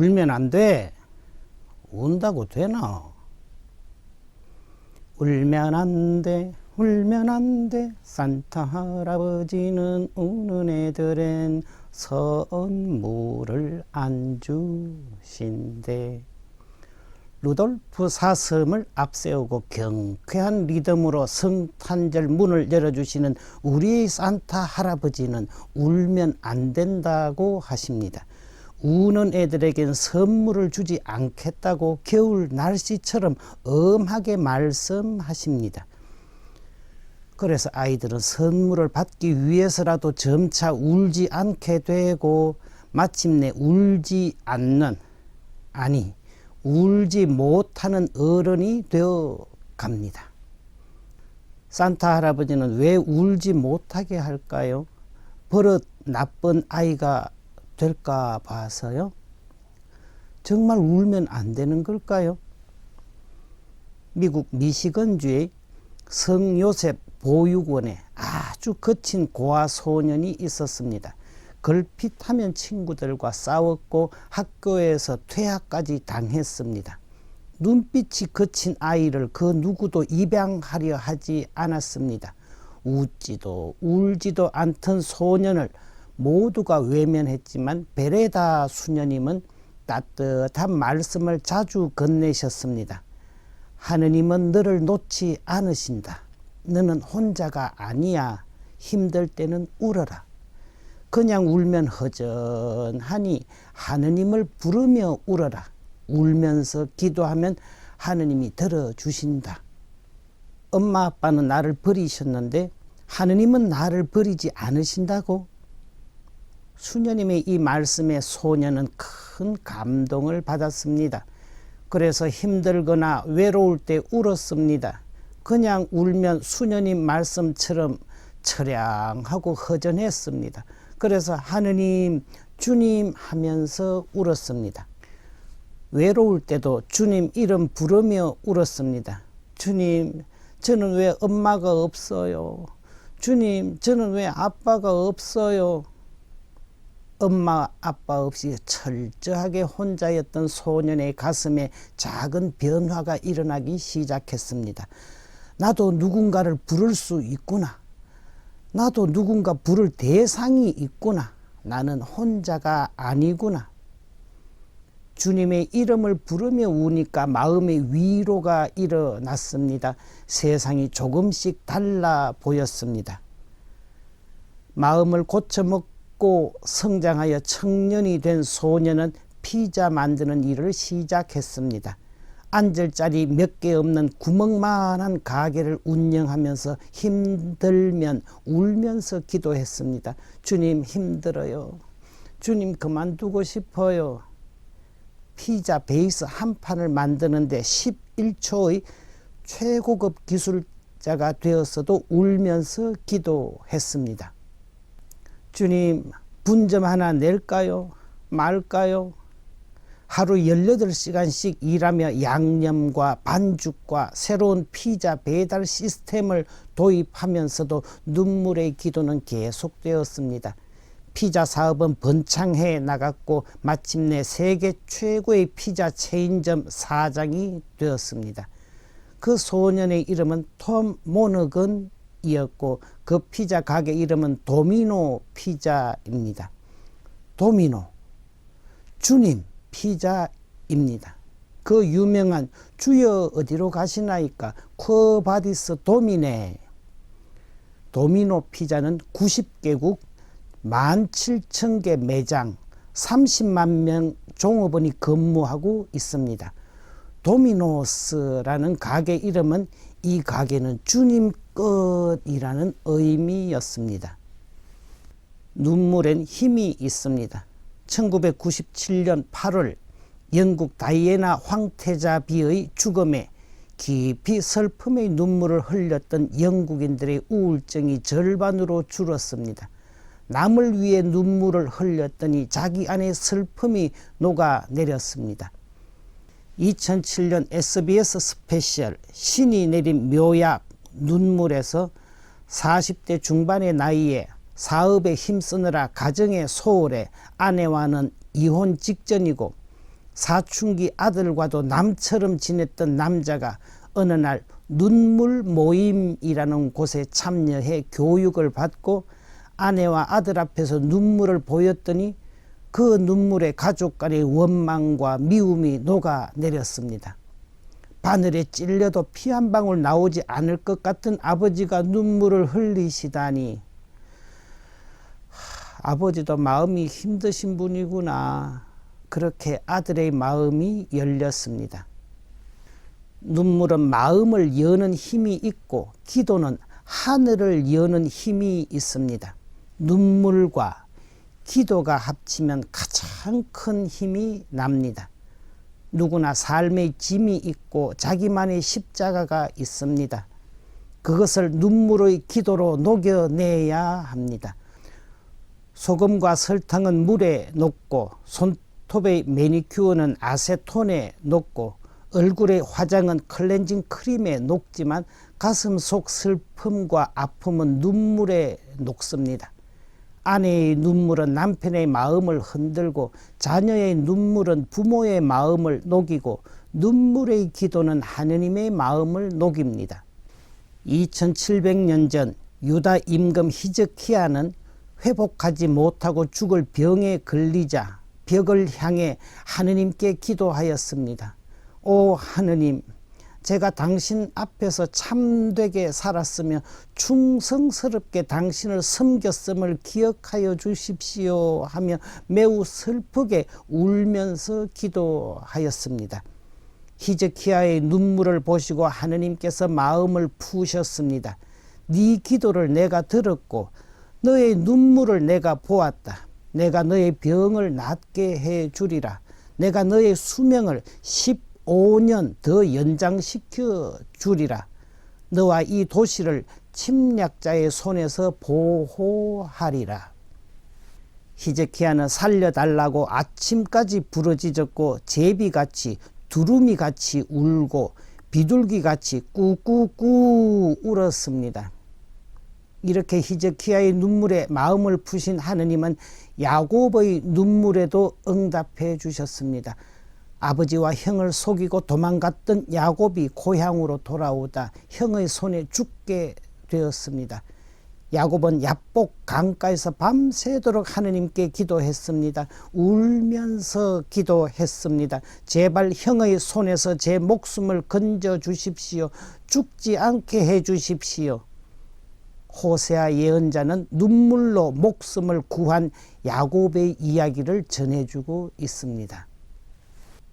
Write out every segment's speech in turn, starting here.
울면 안 돼. 운다고 되나? 울면 안 돼, 울면 안 돼. 산타 할아버지는 우는 애들엔 선물을 안 주신대. 루돌프 사슴을 앞세우고 경쾌한 리듬으로 성탄절 문을 열어주시는 우리의 산타 할아버지는 울면 안 된다고 하십니다. 우는 애들에겐 선물을 주지 않겠다고 겨울 날씨처럼 엄하게 말씀하십니다. 그래서 아이들은 선물을 받기 위해서라도 점차 울지 않게 되고 마침내 울지 않는 아니 울지 못하는 어른이 되어 갑니다. 산타 할아버지는 왜 울지 못하게 할까요? 버릇 나쁜 아이가 될까 봐서요. 정말 울면 안 되는 걸까요? 미국 미시건주의 성요셉 보육원에 아주 거친 고아 소년이 있었습니다. 걸핏하면 친구들과 싸웠고 학교에서 퇴학까지 당했습니다. 눈빛이 거친 아이를 그 누구도 입양하려 하지 않았습니다. 웃지도 울지도 않던 소년을 모두가 외면했지만 베레다 수녀님은 따뜻한 말씀을 자주 건네셨습니다. 하느님은 너를 놓지 않으신다. 너는 혼자가 아니야. 힘들 때는 울어라. 그냥 울면 허전하니 하느님을 부르며 울어라. 울면서 기도하면 하느님이 들어주신다. 엄마 아빠는 나를 버리셨는데 하느님은 나를 버리지 않으신다고? 수녀님의 이 말씀에 소녀는 큰 감동을 받았습니다. 그래서 힘들거나 외로울 때 울었습니다. 그냥 울면 수녀님 말씀처럼 처량하고 허전했습니다. 그래서 하느님, 주님 하면서 울었습니다. 외로울 때도 주님 이름 부르며 울었습니다. 주님, 저는 왜 엄마가 없어요? 주님, 저는 왜 아빠가 없어요? 엄마, 아빠 없이 철저하게 혼자였던 소년의 가슴에 작은 변화가 일어나기 시작했습니다. 나도 누군가를 부를 수 있구나. 나도 누군가 부를 대상이 있구나. 나는 혼자가 아니구나. 주님의 이름을 부르며 우니까 마음의 위로가 일어났습니다. 세상이 조금씩 달라 보였습니다. 마음을 고쳐먹고 성장하여 청년이 된 소년은 피자 만드는 일을 시작했습니다. 앉을 자리 몇 개 없는 구멍만한 가게를 운영하면서 힘들면 울면서 기도했습니다. 주님 힘들어요. 주님 그만두고 싶어요. 피자 베이스 한 판을 만드는데 11초의 최고급 기술자가 되었어도 울면서 기도했습니다. 주님, 분점 하나 낼까요? 말까요? 하루 18시간씩 일하며 양념과 반죽과 새로운 피자 배달 시스템을 도입하면서도 눈물의 기도는 계속되었습니다. 피자 사업은 번창해 나갔고 마침내 세계 최고의 피자 체인점 사장이 되었습니다. 그 소년의 이름은 톰 모너건 이었고 그 피자 가게 이름은 도미노 피자입니다. 도미노 주님 피자입니다. 그 유명한 주여 어디로 가시나이까 쿼바디스 도미네 도미노 피자는 90개국 17,000개 매장 30만 명 종업원이 근무하고 있습니다. 도미노스라는 가게 이름은 이 가게는 주님 것이라는 의미였습니다. 눈물엔 힘이 있습니다. 1997년 8월 영국 다이애나 황태자비의 죽음에 깊이 슬픔의 눈물을 흘렸던 영국인들의 우울증이 절반으로 줄었습니다. 남을 위해 눈물을 흘렸더니 자기 안에 슬픔이 녹아내렸습니다. 2007년 SBS 스페셜 신이 내린 묘약 눈물에서 40대 중반의 나이에 사업에 힘쓰느라 가정에 소홀해 아내와는 이혼 직전이고 사춘기 아들과도 남처럼 지냈던 남자가 어느 날 눈물 모임이라는 곳에 참여해 교육을 받고 아내와 아들 앞에서 눈물을 보였더니 그 눈물에 가족 간의 원망과 미움이 녹아 내렸습니다. 바늘에 찔려도 피 한 방울 나오지 않을 것 같은 아버지가 눈물을 흘리시다니 하, 아버지도 마음이 힘드신 분이구나. 그렇게 아들의 마음이 열렸습니다. 눈물은 마음을 여는 힘이 있고 기도는 하늘을 여는 힘이 있습니다. 눈물과 기도가 합치면 가장 큰 힘이 납니다. 누구나 삶의 짐이 있고 자기만의 십자가가 있습니다. 그것을 눈물의 기도로 녹여내야 합니다. 소금과 설탕은 물에 녹고 손톱의 매니큐어는 아세톤에 녹고 얼굴의 화장은 클렌징 크림에 녹지만 가슴 속 슬픔과 아픔은 눈물에 녹습니다. 아내의 눈물은 남편의 마음을 흔들고 자녀의 눈물은 부모의 마음을 녹이고 눈물의 기도는 하느님의 마음을 녹입니다. 2700년 전 유다 임금 히즈키야는 회복하지 못하고 죽을 병에 걸리자 벽을 향해 하느님께 기도하였습니다. 오 하느님 제가 당신 앞에서 참되게 살았으며 충성스럽게 당신을 섬겼음을 기억하여 주십시오 하며 매우 슬프게 울면서 기도하였습니다. 히즈키야의 눈물을 보시고 하느님께서 마음을 푸셨습니다. 네 기도를 내가 들었고 너의 눈물을 내가 보았다. 내가 너의 병을 낫게 해 주리라. 내가 너의 수명을 15년 더 연장시켜 주리라. 너와 이 도시를 침략자의 손에서 보호하리라. 히제키야는 살려달라고 아침까지 부러지졌고 제비같이 두루미같이 울고 비둘기같이 꾸꾸꾸 울었습니다. 이렇게 히즈키야의 눈물에 마음을 푸신 하느님은 야곱의 눈물에도 응답해 주셨습니다. 아버지와 형을 속이고 도망갔던 야곱이 고향으로 돌아오다 형의 손에 죽게 되었습니다. 야곱은 야복 강가에서 밤새도록 하느님께 기도했습니다. 울면서 기도했습니다. 제발 형의 손에서 제 목숨을 건져 주십시오. 죽지 않게 해 주십시오. 호세아 예언자는 눈물로 목숨을 구한 야곱의 이야기를 전해주고 있습니다.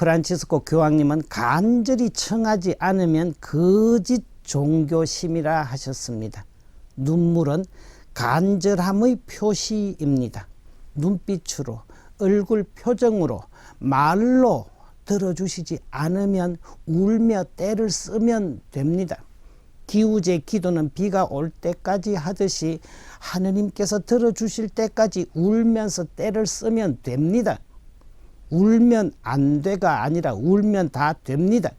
프란치스코 교황님은 간절히 청하지 않으면 거짓 종교심이라 하셨습니다. 눈물은 간절함의 표시입니다. 눈빛으로, 얼굴 표정으로, 말로 들어주시지 않으면 울며 때를 쓰면 됩니다. 기우제 기도는 비가 올 때까지 하듯이 하느님께서 들어주실 때까지 울면서 때를 쓰면 됩니다. 울면 안 돼가 아니라 울면 다 됩니다.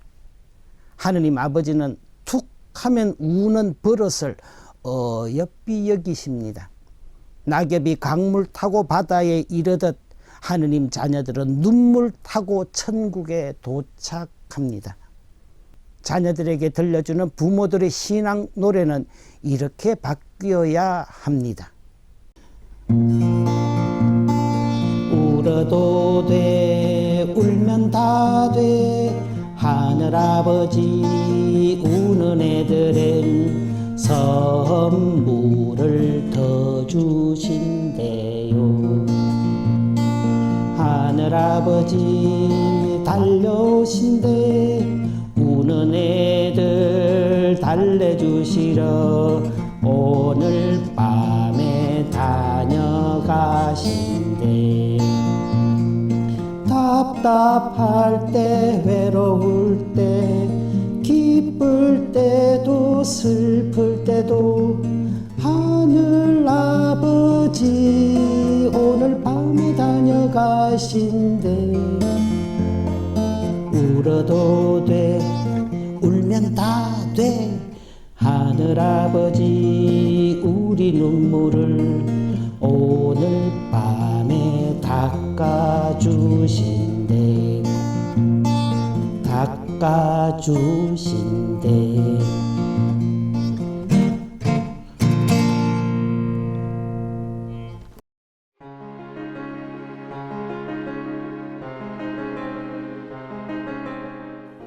하느님 아버지는 툭 하면 우는 버릇을 어여삐 여기십니다. 낙엽이 강물 타고 바다에 이르듯 하느님 자녀들은 눈물 타고 천국에 도착합니다. 자녀들에게 들려주는 부모들의 신앙 노래는 이렇게 바뀌어야 합니다. 울어도 돼. 울면 다 돼. 하늘아버지 우는 애들엔 선물을 더 주신대요. 하늘아버지 달려오신대. 우는 애들 달래주시러 답답할 때 외로울 때 기쁠 때도 슬플 때도 하늘 아버지 오늘 밤에 다녀가신대. 울어도 돼 울면 다 돼. 하늘 아버지 우리 눈물을 오늘 밤에 닦아주신대 깎아주신대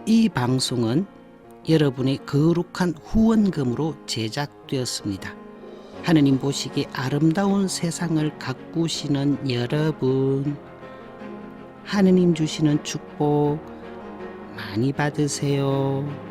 이 방송은 여러분의 거룩한 후원금으로 제작되었습니다. 하느님 보시기에 아름다운 세상을 가꾸시는 여러분, 하느님 주시는 축복 많이 받으세요.